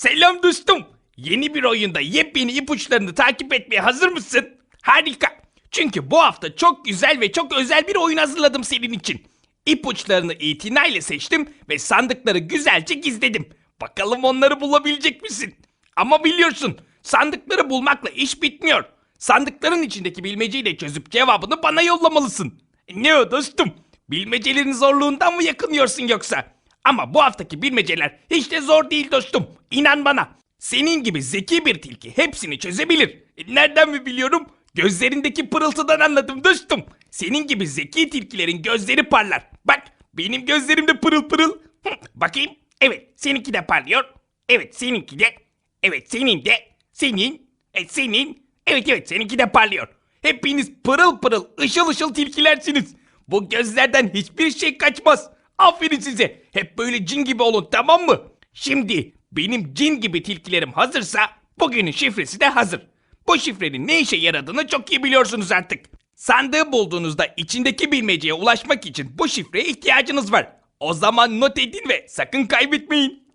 Selam dostum. Yeni bir oyunda yepyeni ipuçlarını takip etmeye hazır mısın? Harika. Çünkü bu hafta çok güzel ve çok özel bir oyun hazırladım senin için. İpuçlarını itinayla seçtim ve sandıkları güzelce gizledim. Bakalım onları bulabilecek misin? Ama biliyorsun sandıkları bulmakla iş bitmiyor. Sandıkların içindeki bilmeceyi de çözüp cevabını bana yollamalısın. Ne o dostum? Bilmecelerin zorluğundan mı yakınıyorsun yoksa? Ama bu haftaki bilmeceler hiç de zor değil dostum. İnan bana. Senin gibi zeki bir tilki hepsini çözebilir. E, Nereden mi biliyorum? Gözlerindeki pırıltıdan anladım dostum. Senin gibi zeki tilkilerin gözleri parlar. Bak benim gözlerim de pırıl pırıl. Hı, bakayım. Evet seninki de parlıyor. Evet seninki de. Evet senin de. Senin. E, senin. Evet evet seninki de parlıyor. Hepiniz pırıl pırıl ışıl ışıl tilkilersiniz. Bu gözlerden hiçbir şey kaçmaz. Aferin size. Hep böyle cin gibi olun tamam mı? Şimdi benim cin gibi tilkilerim hazırsa bugünün şifresi de hazır. Bu şifrenin ne işe yaradığını çok iyi biliyorsunuz artık. Sandığı bulduğunuzda içindeki bilmeceye ulaşmak için bu şifreye ihtiyacınız var. O zaman not edin ve sakın kaybetmeyin.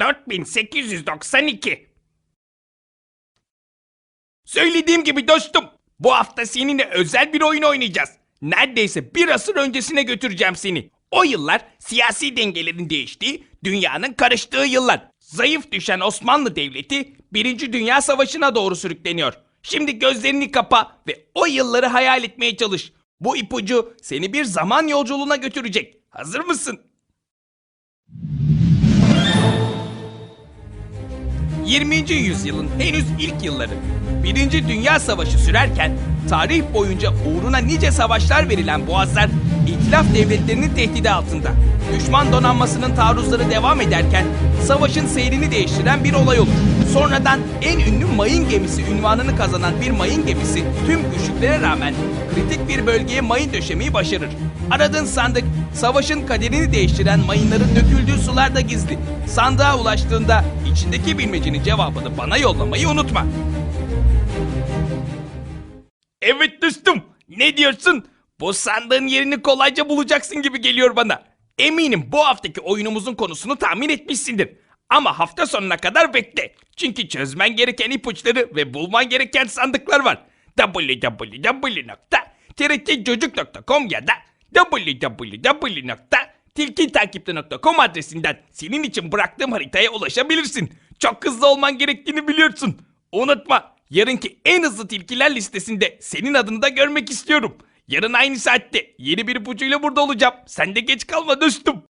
4892 Söylediğim gibi dostum, bu hafta seninle özel bir oyun oynayacağız. Neredeyse bir asır öncesine götüreceğim seni. O yıllar siyasi dengelerin değiştiği, dünyanın karıştığı yıllar. Zayıf düşen Osmanlı Devleti 1. Dünya Savaşı'na doğru sürükleniyor. Şimdi gözlerini kapa ve o yılları hayal etmeye çalış. Bu ipucu seni bir zaman yolculuğuna götürecek. Hazır mısın? 20. yüzyılın henüz ilk yılları. Birinci Dünya Savaşı sürerken tarih boyunca uğruna nice savaşlar verilen boğazlar İtilaf devletlerinin tehdidi altında. Düşman donanmasının taarruzları devam ederken savaşın seyrini değiştiren bir olay olur. Sonradan en ünlü mayın gemisi ünvanını kazanan bir mayın gemisi tüm güçlüklere rağmen kritik bir bölgeye mayın döşemeyi başarır. Aradığın sandık savaşın kaderini değiştiren mayınların döküldüğü sularda gizli. Sandığa ulaştığında içindeki bilmecenin cevabını bana yollamayı unutma. Evet dostum. Ne diyorsun? Bu sandığın yerini kolayca bulacaksın gibi geliyor bana. Eminim bu haftaki oyunumuzun konusunu tahmin etmişsindir. Ama hafta sonuna kadar bekle. Çünkü çözmen gereken ipuçları ve bulman gereken sandıklar var. www.trtcocuk.com ya da www.tilkitakipte.com adresinden senin için bıraktığım haritaya ulaşabilirsin. Çok hızlı olman gerektiğini biliyorsun. Unutma, yarınki en hızlı tilkiler listesinde senin adını da görmek istiyorum. Yarın aynı saatte yeni bir ipucuyla burada olacağım. Sen de geç kalma dostum.